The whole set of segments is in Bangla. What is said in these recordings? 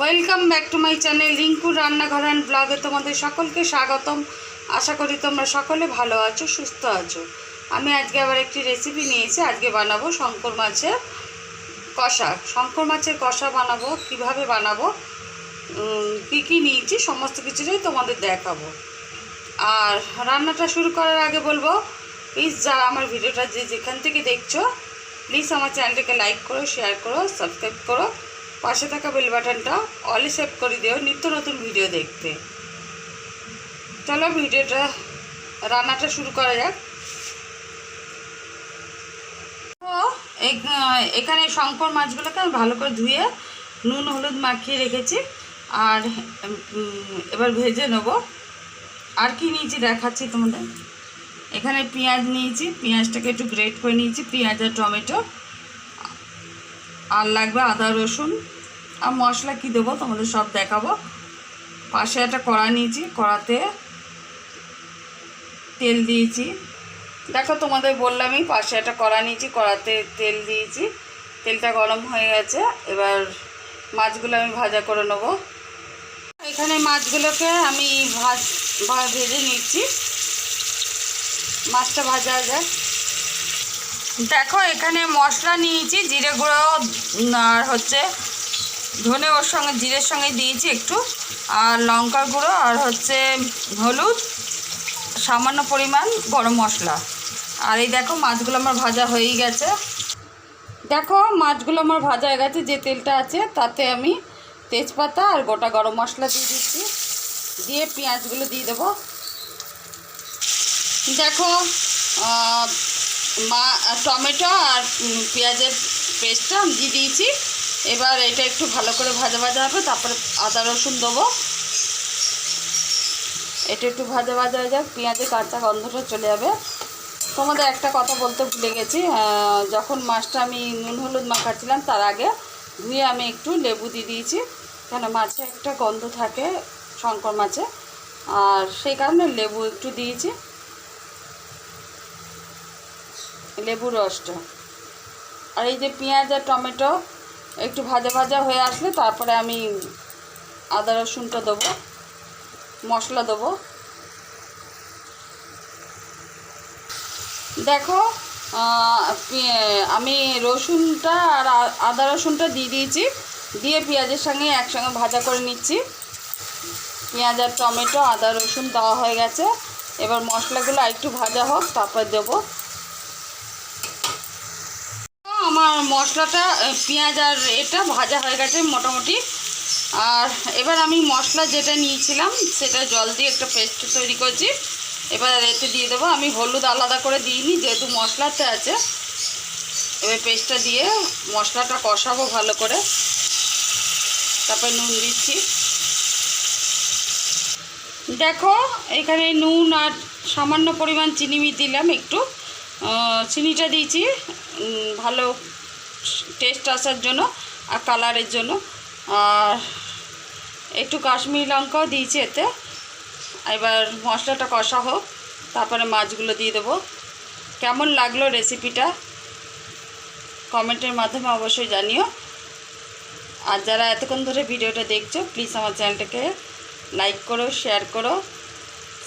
Welcome back to my channel রিঙ্কুর রান্নাঘর অ্যান্ড ব্লগে তোমাদের সকলকে স্বাগতম। আশা করি তোমরা সকলে ভালো আছো, সুস্থ আছো। আমি আজকে আবার একটি রেসিপি নিয়েছি, আজকে বানাবো শঙ্কর মাছের কষা। শঙ্কর মাছের কষা বানাবো, কীভাবে বানাবো কী কি নিয়েছি, সমস্ত কিছুটাই তোমাদের দেখাবো। আর রান্নাটা শুরু করার আগে বলব প্লিজ যারা আমার ভিডিওটা যে যেখান থেকে দেখছ প্লিজ আমার চ্যানেলটাকে লাইক করো শেয়ার করো সাবস্ক্রাইব করো। পাশে থাকা বেল বাটনটা অলি সেভ করে দিও, নিত্য নতুন ভিডিও দেখতে। চলো ভিডিওটা, রান্নাটা শুরু করা যাক। এখানে শঙ্কর মাছগুলোকে আমি ভালো করে ধুয়ে নুন, হলুদ মাখিয়ে রেখেছি। আর এবার ভেজে নেব। আর কি নিয়েছি দেখাচ্ছি তোমাদের? এখানে পেঁয়াজ নিয়েছি, পেঁয়াজটাকে একটু গ্রেট করে নিয়েছি, পেঁয়াজ আর টমেটো। আর লাগবে আদা, রসুন আর মশলা কি দেবো তোমাদের সব দেখাবো। পাশে একটা কড়া নিয়েছি, কড়াতে তেল দিয়েছি। দেখো তোমাদের বললামই, পাশে একটা কড়া নিয়েছি, কড়াতে তেল দিয়েছি। তেলটা গরম হয়ে গেছে, এবার মাছগুলো আমি ভাজা করে নেব। এখানে মাছগুলোকে আমি ভাজ ভেজে নিচ্ছি। মাছটা ভাজা যাক। দেখো, এখানে মশলা নিয়েছি, জিরে গুঁড়ো আর হচ্ছে ধনে ওর সঙ্গে, জিরের সঙ্গে দিয়েছি একটু, আর লঙ্কার গুঁড়ো আর হচ্ছে হলুদ, সামান্য পরিমাণ গরম মশলা। আর এই দেখো, মাছগুলো আমার ভাজা হয়েই গেছে। দেখো, মাছগুলো আমার ভাজা হয়ে গেছে, যে তেলটা আছে তাতে আমি তেজপাতা আর গোটা গরম মশলা দিয়ে দিচ্ছি। দিয়ে পেঁয়াজগুলো দিয়ে দেবো। দেখো মা, টমেটো আর পেঁয়াজের পেস্টটা আমি দিয়ে দিয়েছি। এবার এটা একটু ভালো করে ভাজা ভাজা হবে, তারপরে আদা রসুন দেবো। এটা একটু ভাজা ভাজা হয়ে যাক পেঁয়াজের কাঁচা গন্ধটা চলে যাবে। তোমাদের একটা কথা বলতে ভুলে গেছি যখন মাছটা আমি নুন হলুদ মাখাচ্ছিলাম, তার আগে ধুয়ে আমি একটু লেবু দিয়ে দিয়েছি, কেন মাছে একটা গন্ধ থাকে, শঙ্কর মাছে। আর সেই কারণে লেবু একটু দিয়েছি। লেবু রসটা। আর এই যে পেঁয়াজ আর টমেটো একটু ভাজা ভাজা হয়ে আসলে তারপরে আমি আদা রসুনটা দেবো, মশলা দেবো। দেখো আমি রসুনটা আর আদা রসুনটা দিয়ে দিয়েছি, দিয়ে পেঁয়াজের সঙ্গে একসঙ্গে ভাজা করে নিচ্ছি। পেঁয়াজ আর টমেটো, আদা রসুন দেওয়া হয়ে গেছে। এবার মশলাগুলো একটু ভাজা হোক, তারপর দেবো আমার মশলাটা পেঁয়াজ আর এটা ভাজা হয়ে গেছে মোটামুটি। আর এবার আমি মশলা যেটা নিয়েছিলাম, সেটা জল দিয়ে একটা পেস্ট তৈরি করছি। এবার এতে দিয়ে দেবো। আমি হলুদ আলাদা করে দিইনি, যেহেতু মশলাতে আছে। এবার পেস্টটা দিয়ে মশলাটা কষাবো ভালো করে। তারপর নুন দিচ্ছি। দেখো, এখানে নুন আর সামান্য পরিমাণ চিনি দিলাম একটু। চিনিটা দিয়েছি। ভালো টেস্ট আসার জন্য আর কালারের জন্য। আর একটু কাশ্মীরি লঙ্কাও দিয়েছি এতে। এবার মশলাটা কষা হোক, তারপরে মাছগুলো দিয়ে দেবো। কেমন লাগল রেসিপিটা কমেন্টের মাধ্যমে অবশ্যই জানিও। আর যারা এতক্ষণ ধরে ভিডিওটা দেখছ প্লিজ আমার চ্যানেলটাকে লাইক করো শেয়ার করো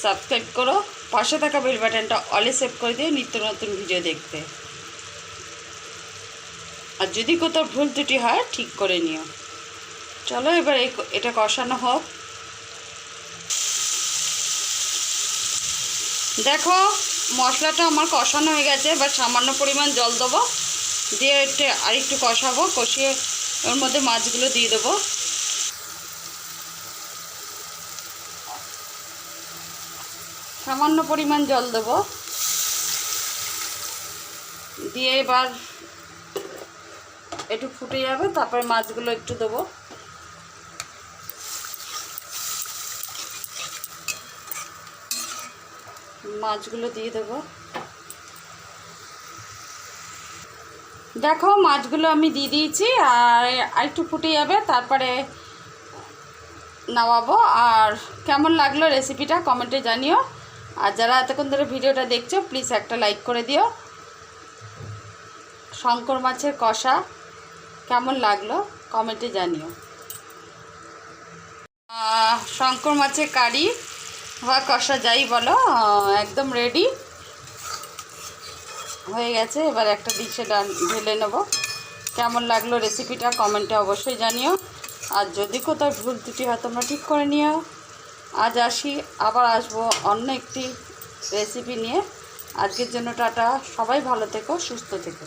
সাবস্ক্রাইব করো। পাশে থাকা বেল বাটনটা অলে সেভ করে দিও নিত্য নতুন ভিডিও দেখতে। আর যদি কোথাও ভুল ত্রুটি হয়, ঠিক করে নিও। চলো এবার এটা কষানো হোক। দেখো, মশলাটা আমার কষানো হয়ে গেছে, এবার সামান্য পরিমাণ জল দেবো। দিয়ে একটু, আরেকটু কষাবো, কষিয়ে ওর মধ্যে মাছগুলো দিয়ে দেবো। সামান্য পরিমাণ জল দেবো। দিয়ে এবার একটু ফুটে যাবে, তারপরে মাছগুলো একটু দেবো। মাছগুলো দিয়ে দেবো। দেখো, মাছগুলো আমি দিয়ে দিয়েছি, আর একটু ফুটে যাবে, তারপরে নামাবো। আর কেমন লাগল রেসিপিটা কমেন্টে জানিও। আর যারা এতক্ষণ ধরে ভিডিওটা দেখছ, প্লিজ একটা লাইক করে দিও। শঙ্কর মাছের কষা। কেমন লাগল? কমেন্টে জানিও। শঙ্কর মাছের কারি, বা কষা যাই বলো একদম রেডি হয়ে গেছে, এবার একটা ডিশে ঢেলে নেব। কেমন লাগল রেসিপিটা কমেন্টে অবশ্যই জানিও। আর যদি কোথাও ভুল ত্রুটি হয়, তোমরা ঠিক করে নিও। আজ আসি, আবার আসব অন্য একটি রেসিপি নিয়ে। আজকের জন্য টাটা, সবাই ভালো থেকো, সুস্থ থেকো।